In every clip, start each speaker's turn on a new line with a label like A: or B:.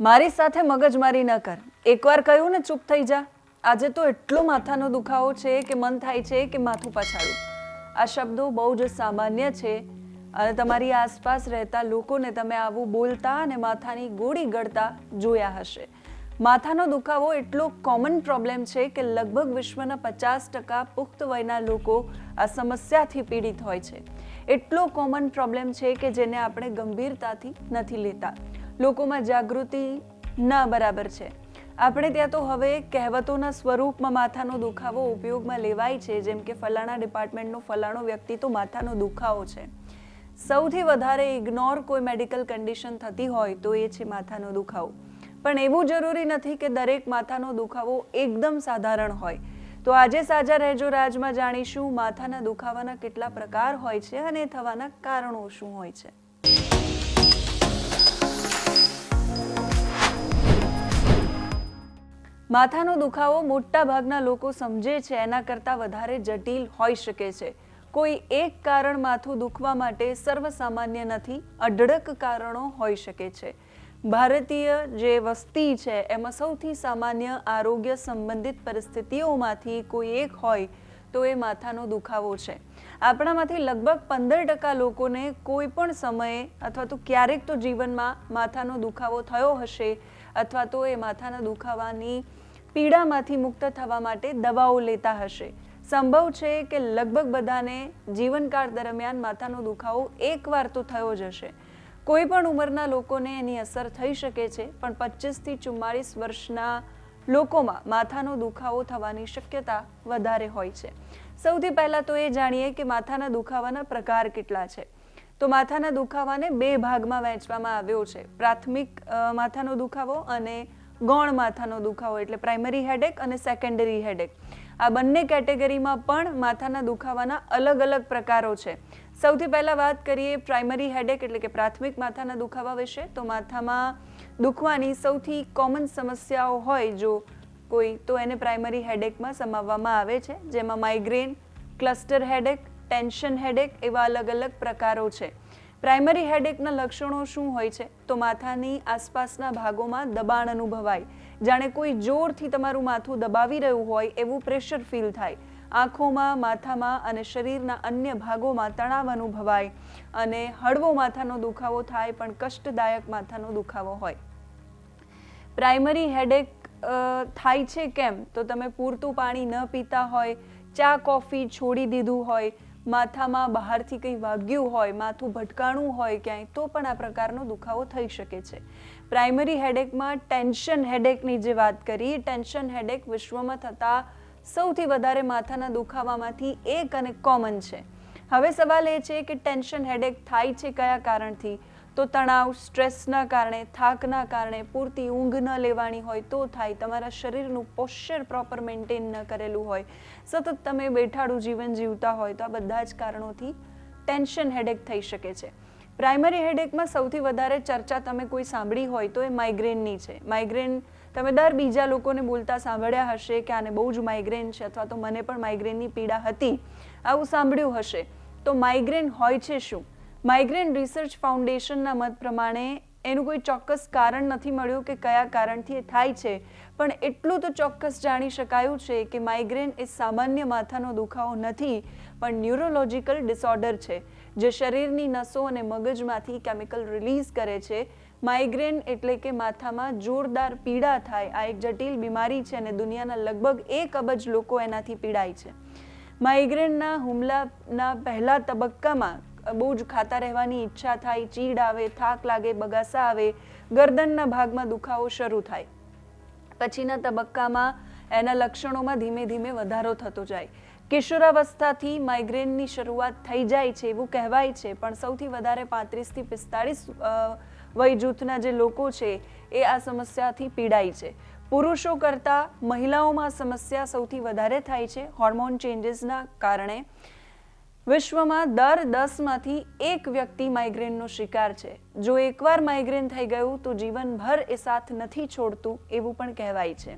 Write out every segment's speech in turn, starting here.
A: મારી સાથે મગજમારી ન કર. એકવાર કહ્યું ને ચૂપ થઈ જા. આજે તો એટલો માથાનો દુખાવો છે કે મન થાય છે કે માથું પછાડું. આ શબ્દો બહુ જ સામાન્ય છે અને તમારી આસપાસ રહેતા લોકોને તમે આવું બોલતા અને માથાની ગોળી ગળતા જોયા હશે. માથાનો દુખાવો એટલો કોમન પ્રોબ્લેમ છે કે લગભગ વિશ્વના પચાસ ટકા પુખ્ત વયના લોકો આ સમસ્યાથી પીડિત હોય છે. એટલો કોમન પ્રોબ્લેમ છે કે જેને આપણે ગંભીરતાથી નથી લેતા. લોકોમાં જાગૃતિ ના બરાબર છે. આપણે ત્યાં તો હવે કહેવતોના સ્વરૂપમાં માથાનો દુખાવો ઉપયોગમાં લેવાય છે, જેમ કે ફલાણા ડિપાર્ટમેન્ટનો ફલાણો વ્યક્તિ તો માથાનો દુખાવો છે. સૌથી વધારે ઇગ્નોર કોઈ મેડિકલ કન્ડિશન થતી હોય તો એ છે માથાનો દુખાવો. પણ એવું જરૂરી નથી કે દરેક માથાનો દુખાવો એકદમ સાધારણ હોય. તો આજે સાજા રહેજો રાજમાં જાણીશું માથાના દુખાવાના કેટલા પ્રકાર હોય છે અને થવાના કારણો શું હોય છે. માથાનો દુખાવો મોટા ભાગના લોકો સમજે છે. એના કરતાં વધારે જટિલ હોઈ શકે છે. કોઈ એક કારણ માથું દુખવા માટે સર્વસામાન્ય નથી, અઢળક કારણો હોઈ શકે છે. ભારતીય જે વસ્તી છે, એમાં સૌથી સામાન્ય આરોગ્ય સંબંધિત પરિસ્થિતિઓમાંથી કોઈ એક હોય તો એ માથાનો દુખાવો છે. આપણામાંથી લગભગ પંદર ટકા લોકોને કોઈ પણ સમયે અથવા તો ક્યારેક તો જીવનમાં માથાનો દુખાવો થયો હશે અથવા તો એ માથાના દુખાવાની પીડામાંથી મુક્ત થવા માટે દવાઓ લેતા હશે. સંભવ છે કે લગભગ બધાને જીવનકાળ દરમિયાન માથાનો દુખાવો એકવાર તો થયો જ હશે. કોઈ પણ ઉંમરના લોકોને એની અસર થઈ શકે છે, પણ પચીસથી ચુમ્માળીસ વર્ષના લોકોમાં માથાનો દુખાવો થવાની શક્યતા વધારે હોય છે. સૌથી પહેલાં તો એ જાણીએ કે માથાના દુખાવાના પ્રકાર કેટલા છે. તો માથાના દુખાવાને બે ભાગમાં વહેંચવામાં આવ્યો છે. પ્રાથમિક માથાનો દુખાવો અને ગૌણ માથાનો દુખાવો એટલે પ્રાઇમરી હેડેક અને સેકન્ડરી હેડેક આ બંને કેટેગરીમાં પણ માથાના દુખાવાના અલગ અલગ પ્રકારો છે. સૌથી પહેલાં વાત કરીએ પ્રાઇમરી હેડેક એટલે કે પ્રાથમિક માથાના દુખાવા વિશે, તો માથામાં દુખવાની સૌથી કોમન સમસ્યાઓ હોય જો કોઈ, તો એને પ્રાઇમરી હેડેકમાં સમાવવામાં આવે છે, જેમાં migraine cluster headache tension headache એવા અલગ અલગ પ્રકારો છે. પ્રાઇમરી હેડેકના લક્ષણો શું હોય છે? તો માથાની આસપાસના ભાગોમાં દબાણ અનુભવાય. જાણે કોઈ જોરથી તમારું માથું દબાવી રહ્યું હોય એવું પ્રેશર ફીલ થાય. આંખોમાં, માથામાં અને શરીરના અન્ય ભાગોમાં તણાવ અનુભવાય અને હળવો માથાનો દુખાવો થાય પણ કષ્ટદાયક માથાનો દુખાવો હોય. પ્રાઇમરી હેડેક થાય છે કેમ? તો તમે પૂરતું પાણી ન પીતા હોય, ચા, કોફી છોડી દીધું હોય માથામાં બહારથી કંઈ વાગ્યું હોય, માથું ભટકાણું હોય ક્યાંય, તો પણ આ પ્રકારનો દુખાવો થઈ શકે છે. પ્રાઇમરી હેડેકમાં ટેન્શન હેડેકની જે વાત કરી ટેન્શન હેડેક વિશ્વમાં થતા સૌથી વધારે માથાના દુખાવામાંથી એક અને કોમન છે. હવે સવાલ એ છે કે ટેન્શન હેડેક થાય છે કયા કારણથી? તો તણાવ, સ્ટ્રેસના કારણે, થાકના કારણે, પૂરતી ઊંઘ ન લેવાની હોય તો થાય. તમારા શરીરનું પોશ્ચર પ્રોપર મેન્ટેન ન કરેલું હોય. સતત તમે બેઠાડું જીવન જીવતા હોય તો આ બધા જ કારણોથી ટેન્શન હેડેક થઈ શકે છે. પ્રાઇમરી હેડેકમાં સૌથી વધારે ચર્ચા તમે કોઈ સાંભળી હોય તો એ માઇગ્રેનની છે. માઇગ્રેન, તમે દર બીજા લોકોને બોલતા સાંભળ્યા હશે કે આને બહુ જ માઇગ્રેન છે અથવા તો મને પણ માઇગ્રેનની પીડા હતી. આવું સાંભળ્યું હશે. તો માઇગ્રેન હોય છે શું? માઇગ્રેન રિસર્ચ ફાઉન્ડેશનના મત પ્રમાણે એનું કોઈ ચોક્કસ કારણ નથી મળ્યું કે કયા કારણથી એ થાય છે. પણ એટલું તો ચોક્કસ જાણી શકાયું છે કે માઇગ્રેન એ સામાન્ય માથાનો દુખાવો નથી, પણ ન્યુરોલોજિકલ ડિસઓર્ડર છે, જે શરીરની નસો અને મગજમાંથી કેમિકલ રિલીઝ કરે છે. માઇગ્રેન એટલે કે માથામાં જોરદાર પીડા થાય, આ એક જટિલ બીમારી છે અને દુનિયાના લગભગ એક અબજ લોકો એનાથી પીડાય છે. માઇગ્રેનના હુમલાના પહેલા તબક્કામાં બહુ જ ખાતા રહેવાની ઈચ્છા થાય, ચીડ આવે, થાક લાગે, બગાસા આવે, ગરદનના ભાગમાં દુખાવો શરૂ થાય. પછીના તબક્કામાં એના લક્ષણોમાં ધીમે ધીમે વધારો થતો જાય. કિશોરાવસ્થાથી માઇગ્રેનની શરૂઆત થઈ જાય છે એવું કહેવાય છે, પણ સૌથી વધારે પાંત્રીસથી પિસ્તાળીસ વય જૂથના જે લોકો છે, એ આ સમસ્યાથી પીડાય છે. પુરુષો કરતાં મહિલાઓમાં સમસ્યા સૌથી વધારે થાય છે, હોર્મોન ચેન્જીસના કારણે. વિશ્વમાં દર દસમાંથી એક વ્યક્તિ માઇગ્રેનનો શિકાર છે. જો એકવાર માઇગ્રેન થઈ ગયું, તો જીવનભર એ સાથ નથી છોડતું એવું પણ કહેવાય છે.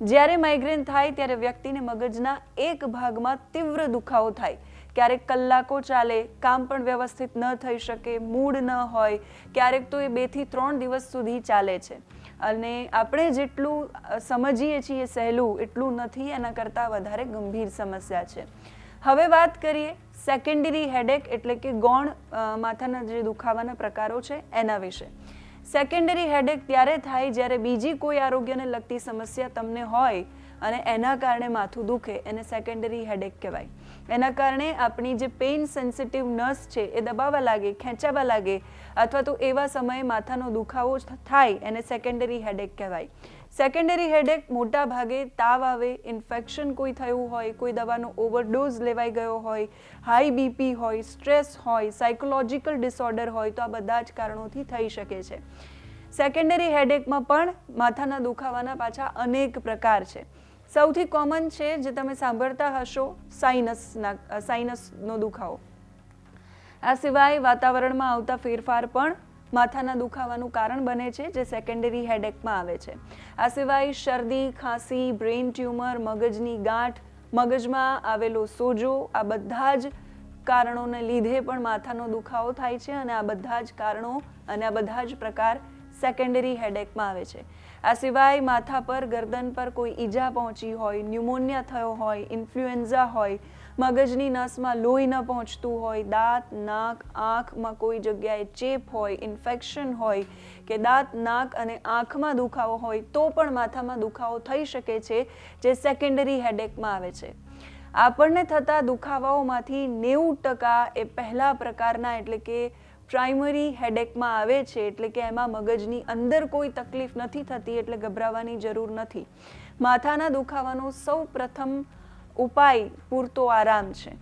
A: જ્યારે માઇગ્રેન થાય, ત્યારે વ્યક્તિને મગજના એક ભાગમાં તીવ્ર દુખાવો થાય. ક્યારેક કલાકો ચાલે, કામ પણ વ્યવસ્થિત ન થઈ શકે, મૂડ ન હોય, ક્યારેક તો એ બેથી ત્રણ દિવસ સુધી ચાલે છે. અને આપણે જેટલું સમજીએ છીએ સહેલું, એટલું નથી, એના કરતાં વધારે ગંભીર સમસ્યા છે. હવે વાત કરીએ સેકન્ડરી હેડેક એટલે કે ગૌણ માથાના જે દુખાવાના પ્રકારો છે એના વિશે. સેકન્ડરી હેડેક ત્યારે થાય જ્યારે બીજી કોઈ આરોગ્યને લગતી સમસ્યા તમને હોય અને એના કારણે માથું દુખે, એને સેકન્ડરી હેડેક કહેવાય. એના કારણે આપણી જે પેઇન સેન્સિટિવ નસ છે એ દબાવવા લાગે, ખેંચાવા લાગે, અથવા તો એવા સમયે માથાનો દુખાવો થાય, એને સેકન્ડરી હેડેક કહેવાય. સેકન્ડરી હેડેક મોટા ભાગે તાવ આવે ઇન્ફેક્શન કોઈ થયું હોય, કોઈ દવાનો ઓવરડોઝ લેવાઈ ગયો હોય હાઈ બીપી હોય સ્ટ્રેસ હોય સાયકોલોજીકલ ડિસઓર્ડર હોય, તો આ બધા જ કારણોથી થઈ શકે છે. સેકન્ડરી હેડેકમાં પણ માથાના દુખાવાના પાછા અનેક પ્રકાર છે. સૌથી કોમન છે જે તમે સાંભળતા હશો સાઇનસના સાઇનસનો દુખાવો. આ સિવાય વાતાવરણમાં આવતા ફેરફાર પણ માથાના દુખાવાનું કારણ બને છે જે સેકન્ડરી હેડેકમાં આવે છે. આ સિવાય શરદી, ખાંસી બ્રેઇન ટ્યુમર મગજની ગાંઠ, મગજમાં આવેલો સોજો, આ બધા જ કારણોને લીધે પણ માથાનો દુખાવો થાય છે અને આ બધા જ કારણો અને આ બધા જ પ્રકાર સેકન્ડરી હેડેકમાં આવે છે. આ સિવાય માથા પર, ગરદન પર કોઈ ઈજા પહોંચી હોય, ન્યુમોનિયા થયો હોય, ઇન્ફ્લુએન્ઝા હોય મગજની નસમાં લોહી ન પહોંચતું હોય, દાંત, નાક, આંખમાં કોઈ જગ્યાએ ચેપ હોય, ઇન્ફેક્શન હોય કે દાંત, નાક અને આંખમાં દુખાવો હોય તો પણ માથામાં દુખાવો થઈ શકે છે, જે સેકન્ડરી હેડેકમાં આવે છે. આપણને થતા દુખાવાઓમાંથી નેવું ટકા એ પહેલા પ્રકારના એટલે કે પ્રાઇમરી હેડેકમાં આવે છે, એટલે કે એમાં મગજની અંદર કોઈ તકલીફ નથી થતી, એટલે ગભરાવાની જરૂર નથી. માથાના દુખાવાનો સૌ પ્રથમ ઉપાય પૂરતો આરામ છે.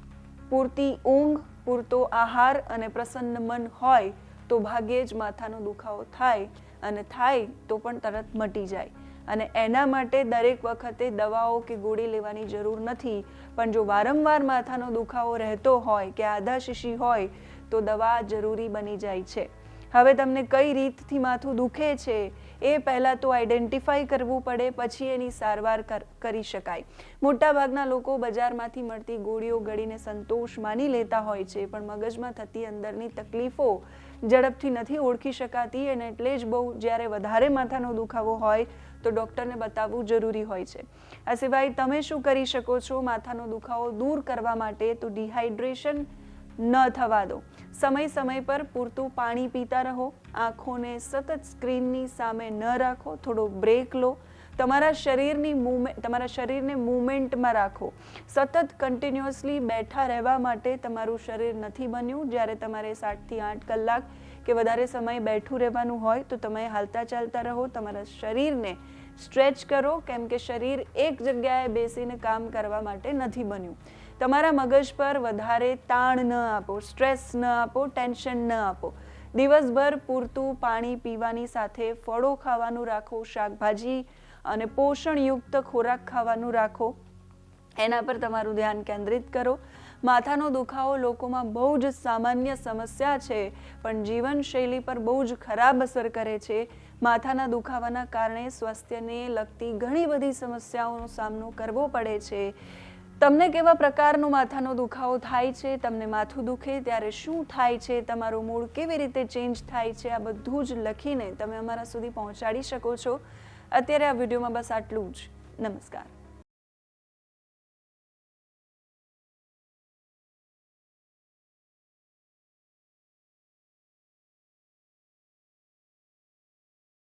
A: પૂરતી ઊંઘ, પૂરતો આહાર અને પ્રસન્ન મન હોય તો ભાગ્યે જ માથાનો દુખાવો થાય અને થાય તો પણ તરત મટી જાય. અને એના માટે દરેક વખતે દવાઓ કે ગોળી લેવાની જરૂર નથી. પણ જો વારંવાર માથાનો દુખાવો રહેતો હોય કે આધા શીશી હોય તો દવા જરૂરી બની જાય છે. હવે તમને કઈ રીતથી માથું દુખે છે એ પહેલાં તો આઈડેન્ટિફાઈ કરવું પડે, પછી એની સારવાર કર- શકાય. મોટાભાગના લોકો બજારમાંથી મળતી ગોળીઓ ગળીને સંતોષ માની લેતા હોય છે, પણ મગજમાં થતી અંદરની તકલીફો ઝડપથી નથી ઓળખી શકાતી અને એટલે જ બહુ જ્યારે વધારે માથાનો દુખાવો હોય તો ડૉક્ટરને બતાવવું જરૂરી હોય છે. આ સિવાય તમે શું કરી શકો છો? માથાનો દુખાવો દૂર કરવા માટે તો ડિહાઇડ્રેશન ન થવા દો. સમય સમય પર પૂરતું પાણી પીતા રહો. આંખોને સતત સ્ક્રીનની સામે ન રાખો. થોડો બ્રેક લો. તમારા શરીરની મૂવમેન્ટ તમારા શરીરને મૂવમેન્ટમાં રાખો. સતત કન્ટિન્યુઅસલી બેઠા રહેવા માટે તમારું શરીર નથી બન્યું. જ્યારે તમારે સાતથી આઠ કલાક કે વધારે સમય બેઠું રહેવાનું હોય, તો તમે હાલતા ચાલતા રહો. તમારા શરીરને સ્ટ્રેચ કરો, કેમ કે શરીર એક જગ્યાએ બેસીને કામ કરવા માટે નથી બન્યું. તમારા મગજ પર વધારે તાણ ન આપો, સ્ટ્રેસ ન આપો, ટેન્શન ન આપો. દિવસભર પૂરતું પાણી પીવાની સાથે ફળો ખાવાનું રાખો, શાકભાજી અને પોષણયુક્ત ખોરાક ખાવાનું રાખો. એના પર તમારું ધ્યાન કેન્દ્રિત કરો. માથાનો દુખાવો લોકોમાં બહુ જ સામાન્ય સમસ્યા છે, પણ જીવનશૈલી પર બહુ જ ખરાબ અસર કરે છે. માથાના દુખાવાના કારણે સ્વાસ્થ્યને લગતી ઘણી બધી સમસ્યાઓનો સામનો કરવો પડે છે. તમને કેવા પ્રકારનો માથાનો દુખાવો થાય છે? તમને માથું દુખે ત્યારે શું થાય છે? તમારું મૂડ કેવી રીતે ચેન્જ થાય છે? આ બધું જ લખીને તમે અમારા સુધી પહોંચાડી શકો છો. અત્યારે આ વિડીયોમાં બસ આટલું જ. નમસ્કાર.